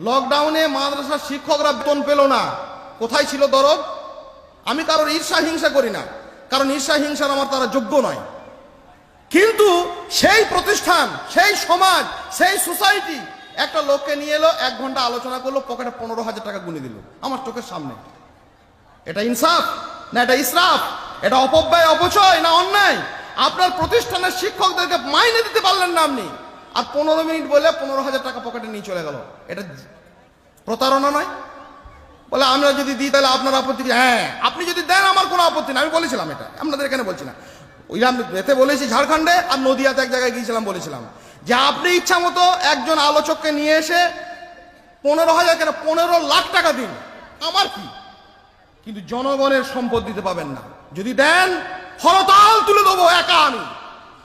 লকডাউনে মাদ্রাসার শিক্ষকরা বেতন পেল না। কোথায় ছিল দরদ? আমি কারোর ঈর্ষা হিংসা করি না। কারণ ঈর্ষা হিংসার আমার তারা যোগ্য নয়। কিন্তু সেই প্রতিষ্ঠান, সেই সমাজ, সেই সোসাইটি একটা লোককে নিয়ে এলো, এক ঘণ্টা আলোচনা করল, পকেটে পনেরো হাজার টাকা গুনে দিল। আমার চোখের সামনে। এটা ইনসাফ না এটা ইসরাফ? এটা অপব্যয়, অপচয় না অন্যায়? আপনার প্রতিষ্ঠানের শিক্ষকদেরকে মাইনে দিতে পারলেন না আপনি। আর পনেরো মিনিট বলে পনেরো হাজার টাকা পকেটে নিয়ে চলে গেল। এটা প্রতারণা নয়। বলে আমরা যদি দিই তাহলে আপনার আপত্তি? হ্যাঁ আপনি যদি দেন আমার কোনো আপত্তি নেই। আমি বলেছিলাম এটা। আপনাদের এখানে বলছি না। ওই আমি এতে বলেছি ঝাড়খণ্ডে আর নদিয়াতে এক জায়গায় গিয়েছিলাম বলেছিলাম। যে আপনি ইচ্ছা মতো একজন আলোচককে নিয়ে এসে পনেরো হাজার কেন? পনেরো লাখ টাকা দিন। আমার কি? কিন্তু জনগণের সম্পদ দিতে পাবেন না। যদি দেন, হরতাল তুলে দেবো একা আমি।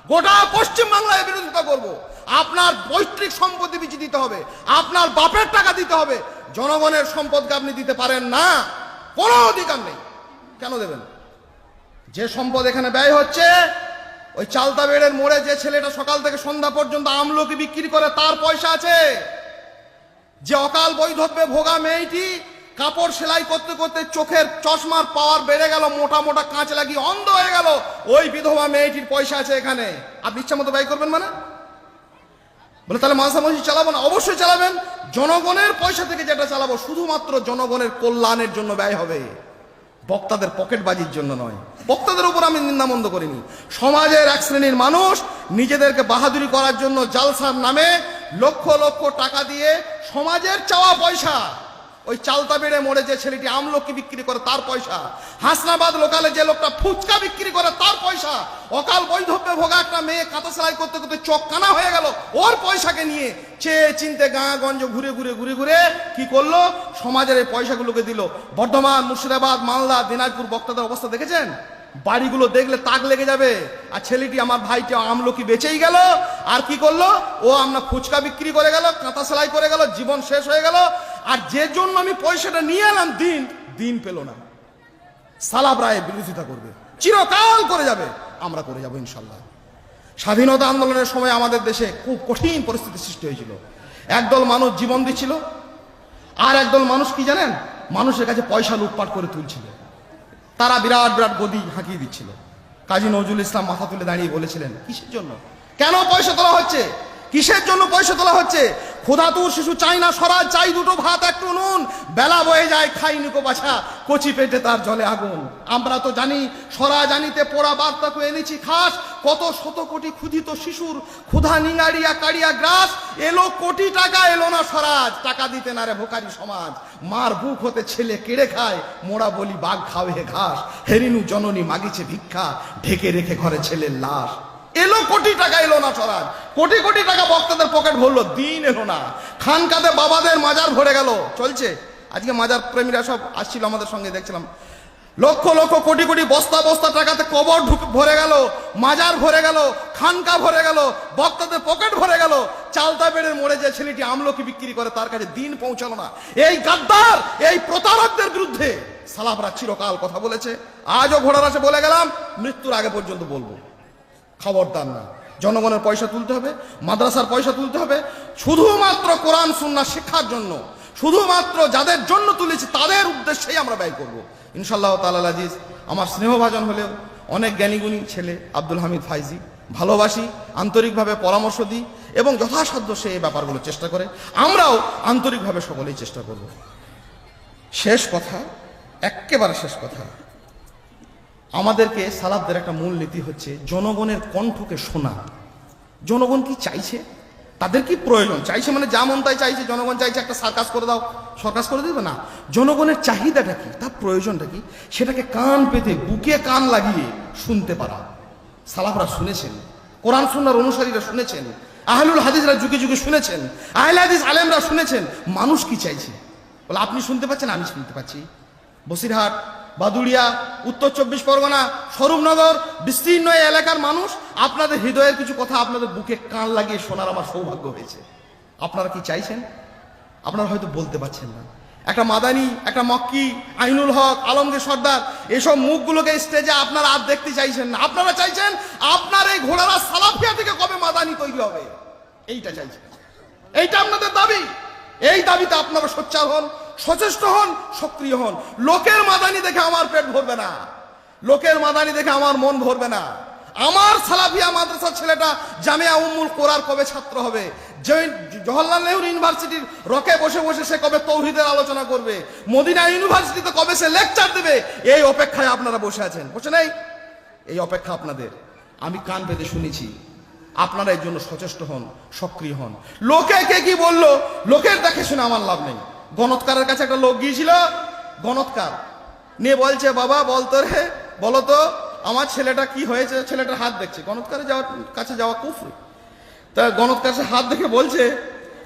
গোটা পশ্চিম বাংলায় বিরোধিতা করব। আপনার পৈতৃক সম্পত্তি বিচি দিতে হবে। আপনার বাপের টাকা দিতে হবে। জনগণের সম্পদকে আপনি দিতে পারেন না। কোনো অধিকার নেই। কেন দেবেন? যে সম্পদ এখানে ব্যয় হচ্ছে, ওই চালতা বেড়ের মোড়ে যে ছেলেটা সকাল থেকে সন্ধ্যা পর্যন্ত আমলকি বিক্রি করে, তার পয়সা আছে। যে অকাল বৈধব্যে ভোগা মেয়েটি কাপড় সেলাই করতে করতে চোখের চশমার পাওয়ার বেড়ে গেল, মোটা মোটা কাঁচ লাগিয়ে অন্ধ হয়ে গেল, ওই বিধবা মেয়েটির পয়সা আছে এখানে। আপনি ইচ্ছা মতো ব্যয় করবেন মানে? বলে, তাহলে মাঝামাঝি চালাবো না? অবশ্যই চালাবেন। জনগণের পয়সা থেকে যেটা চালাবো, শুধুমাত্র জনগণের কল্যাণের জন্য ব্যয় হবে। বক্তাদের পকেটবাজির জন্য নয়। বক্তাদের উপর আমি নিন্দামন্দ করিনি। সমাজের এক শ্রেণির মানুষ নিজেদেরকে বাহাদুরি করার জন্য জালসার নামে লক্ষ লক্ষ টাকা দিয়ে সমাজের চাওয়া পয়সা ওই চালতা বেড়ে মোড়ে যে ছেলেটি আমলকি বিক্রি করে তার পয়সা। হাসনাবাদ লোকালে যে লোকটা ফুচকা বিক্রি করে তার পয়সা। অকাল বৈধব্যে ভোগা একটা মেয়ে কাঁথা সেলাই করতে করতে চোখ কানা হয়ে গেল। ওর পয়সাকে নিয়ে চেয়ে চিনতে গাঁ গঞ্জ ঘুরে ঘুরে ঘুরে ঘুরে কি করল? সমাজের এই পয়সাগুলোকে দিল। বর্ধমান, মুর্শিদাবাদ, মালদা, দিনাজপুর বক্তাদের অবস্থা দেখেছেন? বাড়িগুলো দেখলে তাক লেগে যাবে। আর ছেলেটি আমার ভাইটি আমলকি বেঁচেই গেল। আর কি করল? ও আমরা ফুচকা বিক্রি করে গেল কাঁথা সেলাই করে গেল, জীবন শেষ হয়ে গেল। আর যে জন্য আমি পয়সাটা নিয়ে এলাম দিন দিন পেল না। সালাব রায়ের বিরোধিতা করবে। চিরকাল করে যাবে। আমরা করে যাব ইনশাল্লাহ। স্বাধীনতা আন্দোলনের সময় আমাদের দেশে খুব কঠিন পরিস্থিতি সৃষ্টি হয়েছিল। একদল মানুষ জীবন দিচ্ছিল আর একদল মানুষ কি জানেন? মানুষের কাছে পয়সা লুটপাট করে তুলছিল। তারা বিরাট বিরাট গদি হাঁকিয়ে দিচ্ছিল। কাজী নজরুল ইসলাম মাথা তুলে দাঁড়িয়ে বলেছিলেন, কিসের জন্য? কেন পয়সা তোলা হচ্ছে? কিসের জন্য পয়সা তোলা হচ্ছে? ক্ষুধাতুর শিশু চাই না সরাজ চাই দুটো ভাত, একটু নুন। বেলা বয়ে যায়, খাই নিকো বাছা, কচি পেটে তার জলে আগুন। আমরা তো জানি, সরা জানিতে পোড়া বার্তাকে এনেছি খাস, কত শত কোটি ক্ষুধিত শিশুর ক্ষুধা নিঙাড়িয়া কাড়িয়া গ্রাস, এলো কোটি টাকা, এলো না স্বরাজ টাকা দিতে না রে ভোকারি সমাজ। মার বুক হতে ছেলে কেড়ে খায় মোড়া বলি, বাঘ খাওয়ে ঘাস, হেরিনু জননী মাগিছে ভিক্ষা, ঢেকে রেখে ঘরে ছেলের লাশ। এলো কোটি টাকা, এলো না স্বরাজ। কোটি কোটি টাকা বক্তাদের পকেট ভরলো, দিন এলো না। খানকাতে বাবাদের মাজার ভরে গেল। চলছে? আজকে মাজার প্রেমীরা সব আসছিল আমাদের সঙ্গে, দেখছিলাম। লক্ষ লক্ষ কোটি কোটি বস্তা বস্তা টাকাতে কবর ভরে গেল, মাজার ভরে গেল, খানকা ভরে গেল, বক্তাদের পকেট ভরে গেল। চালতা বেড়ের মরে যে ছেলেটি আমলকি বিক্রি করে, তার কাছে দিন পৌঁছালো না। এই গাদ্দার, এই প্রতারকদের বিরুদ্ধে সালাবরা চিরকাল কথা বলেছে। আজও ঘোড়ার আসে বলে গেলাম, মৃত্যুর আগে পর্যন্ত বলব। খবরদার না। জনগণের পয়সা তুলতে হবে, মাদ্রাসার পয়সা তুলতে হবে। শুধুমাত্র কোরআন, সুন্না শিক্ষার জন্য, শুধুমাত্র যাদের জন্য তুলেছি তাদের উদ্দেশ্যেই আমরা ব্যয় করব। ইনশাল্লাহ তালাল আজিজ, আমার স্নেহভাজন হলেও অনেক জ্ঞানীগুণী ছেলে আব্দুল হামিদ ফাইজি, ভালোবাসি, আন্তরিকভাবে পরামর্শ দিই এবং যথাসাধ্য সে এই ব্যাপারগুলো চেষ্টা করে। আমরাও আন্তরিকভাবে সকলেই চেষ্টা করব। শেষ কথা, এক্কেবারে শেষ কথা। আমাদেরকে সালাবদের একটা মূল নীতি হচ্ছে জনগণের কণ্ঠকে শোনা। জনগণ কি চাইছে? তাদের কি প্রয়োজন? চাইছে মানে যা মন তাই চাইছে, জনগণ চাইছে একটা সার্কাস করে দাও, সরকাস করে দেবে না। জনগণের চাহিদাটা কি? তার প্রয়োজনটা কি? সেটাকে কান পেতে, বুকে কান লাগিয়ে শুনতে পারা। সালাফরা শুনেছেন, কোরআন সুন্নার অনুসারীরা শুনেছেন, আহলুল হাদিসরা যুগে যুগে শুনেছেন, আহলে হাদিস আলেমরা শুনেছেন। মানুষ কি চাইছে? বলে, আপনি শুনতে পাচ্ছেন, আমি শুনতে পাচ্ছি। বসিরহাট বাদুড়িয়া, উত্তর চব্বিশ পরগনা, স্বরূপনগর, বিস্তীর্ণ এলাকার মানুষ, আপনাদের হৃদয়ের কিছু কথা আপনাদের বুকে কান লাগিয়ে শোনার আমার সৌভাগ্য হয়েছে। আপনারা কি চাইছেন? আপনারা হয়তো বলতে পারছেন না। একটা মাদানি, একটা মক্কি, আইনুল হক, আলমগীর সর্দার, এসব মুখগুলোকে স্টেজে আপনারা আর দেখতে চাইছেন না। আপনারা চাইছেন আপনার এই ঘোড়ারা সালাফিয়া থেকে কবে মাদানি তৈরি হবে? এইটা চাইছেন। এইটা আপনাদের দাবি। এই দাবিতে আপনারা সোচ্চার হন। সচেষ্ট হন, সক্রিয় হন। লোকের মাদানি দেখে আমার পেট ভরবে না। লোকের মাদানি দেখে আমার মন ভরবে না। আমার সালাফিয়া মাদ্রাসার ছেলেটা জামিয়া উম্মুল কোরআর কবে ছাত্র হবে? জওহরলাল নেহরু ইউনিভার্সিটির রকে বসে বসে সে কবে তৌহিদের আলোচনা করবে? মদিনা ইউনিভার্সিটিতে কবে সে লেকচার দেবে? এই অপেক্ষায় আপনারা বসে আছেন। বসে নেই? এই অপেক্ষা আপনাদের। আমি কান পেতে শুনেছি। আপনারা এর জন্য সচেষ্ট হন, সক্রিয় হন। লোকে কে কি বলল? লোকের দেখে শুনে আমার লাভ নেই। গণৎকারের কাছে একটা লোক গিয়েছিল, গণৎকার। নিয়ে বলছে, বাবা বলতো রে, বলো তো, আমার ছেলেটা কি হয়েছে? ছেলেটার হাত দেখছে। গণৎকারে যাওয়ার কাছে যাওয়া কুফরি। তা গণৎকার সে হাত দেখে বলছে,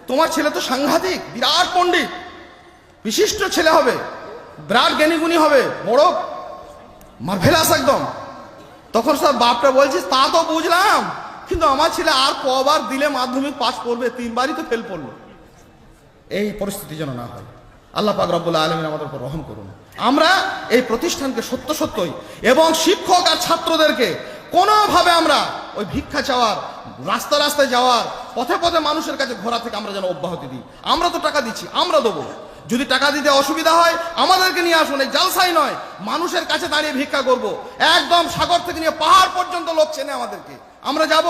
তোমার ছেলে তো সাংঘাতিক, বিরাট পণ্ডিত। বিশিষ্ট ছেলে হবে, বিরাট জ্ঞানীগুণী হবে, বড়, মার্ভেলাস একদম। তখন স্যার বাপটা বলছিস তা তো বুঝলাম, কিন্তু আমার ছেলে আর কবার দিলে মাধ্যমিক পাস করবে, তিনবারই তো ফেল পড়ল। এই পরিস্থিতি যেন না হয়। আল্লাহ পাক রব্বুল আলমিন আমাদের উপর রহম করুন। আমরা এই প্রতিষ্ঠানকে সত্য সত্যই এবং শিক্ষক আর ছাত্রদেরকে কোনোভাবে আমরা ওই ভিক্ষা চাওয়ার, রাস্তা রাস্তায় যাওয়ার, পথে পথে মানুষের কাছে ঘোরা থেকে আমরা যেন অব্যাহতি দিই। আমরা তো টাকা দিচ্ছি, আমরা দেবো। যদি টাকা দিতে অসুবিধা হয়, আমাদেরকে নিয়ে আসুন। এই জালসাই নয়, মানুষের কাছে দাঁড়িয়ে ভিক্ষা করব। একদম সাগর থেকে নিয়ে পাহাড় পর্যন্ত লোক চেনে আমাদেরকে। আমরা যাব,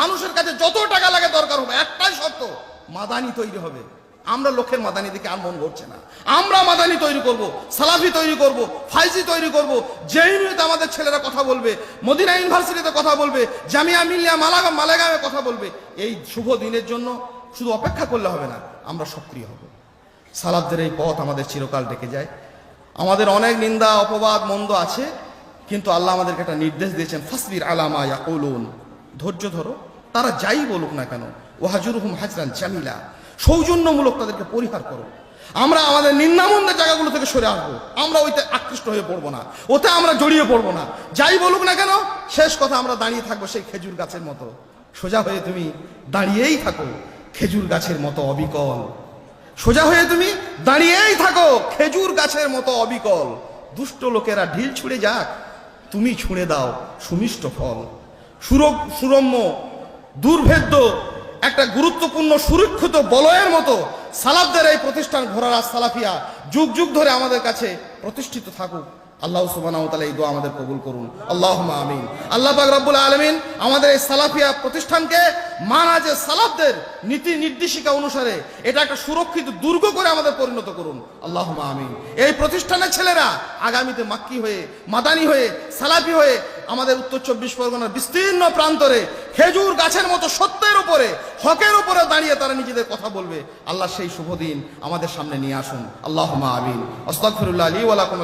মানুষের কাছে যত টাকা লাগে দরকার হবে, একটাই শর্ত, মাদানি তৈরি হবে। আমরা লোকের মাদানি দিকে আর মন করছে না। আমরা মাদানি তৈরি করব, সালাফি তৈরি করব, ফাইজি তৈরি করব জেইনুতে আমাদের ছেলেরা কথা বলবে, মদিনা ইউনিভার্সিটিতে কথা বলবে, জামিয়া মিলিয়া মালাগাম, মালেগামে কথা বলবে, এই শুভ দিনের জন্য শুধু অপেক্ষা করলে হবে না, আমরা সক্রিয় হব। সালাফদের এই পথ আমাদের চিরকাল ডেকে যায়। আমাদের অনেক নিন্দা, অপবাদ, মন্দ আছে, কিন্তু আল্লাহ আমাদেরকে একটা নির্দেশ দিয়েছেন, ফাসবির আলামা ইয়াকুলুন। ধৈর্য ধরো, তারা যাই বলুক না কেন ওয়াহাজুরহুম হাজরান জামিলা। সৌজন্যমূলক তাদেরকে পরিহার করো। আমরা আমাদের নিন্দামন্দের জায়গাগুলো থেকে সরে আসব। আমরা ওইতে আকৃষ্ট হয়ে পড়ব না। ওতে আমরা জড়িয়ে পড়ব না। যাই বলুক না কেন, শেষ কথা আমরা দাঁড়িয়ে থাকব সেই খেজুর গাছের মতো। সোজা হয়ে তুমি দাঁড়িয়েই থাকো খেজুর গাছের মতো অবিকল। সোজা হয়ে তুমি দাঁড়িয়েই থাকো খেজুর গাছের মতো অবিকল। দুষ্ট লোকেরা ঢিল ছুঁড়ে যাক, তুমি ছুঁড়ে দাও সুমিষ্ট ফল। সুর সুরম্য, দুর্ভেদ্য একটা গুরুত্বপূর্ণ সুরক্ষিত বলয়ের মতো সালাফদের এই প্রতিষ্ঠান ঘোরার সালাফিয়া যুগ যুগ ধরে আমাদের কাছে প্রতিষ্ঠিত থাকুক, আল্লাহ তাআলা এই দোয়া আমাদের কবুল করুন। আল্লাহুম্মা আমিন। আল্লাহ পাক রব্বুল আলামিন আমাদের এই সালাফিয়া প্রতিষ্ঠানকে মানাজে সালাফদের নীতি নির্দেশিকা অনুসারে এটা একটা সুরক্ষিত দুর্গ করে আমাদের পরিণত করুন। আল্লাহুম্মা আমিন। এই প্রতিষ্ঠানের ছেলেরা আগামীতে মাক্কি হয়ে, মাদানি হয়ে, সালাফি হয়ে আমাদের উত্তর চব্বিশ পরগনার বিস্তীর্ণ প্রান্তরে খেজুর গাছের মতো সত্যের উপরে, হকের উপরে দাঁড়িয়ে তারা নিজেদের কথা বলবে। আল্লাহ সেই শুভ দিন আমাদের সামনে নিয়ে আসুন। আল্লাহ আমিন। আস্তাগফিরুল্লাহ লি ওয়া লাকুম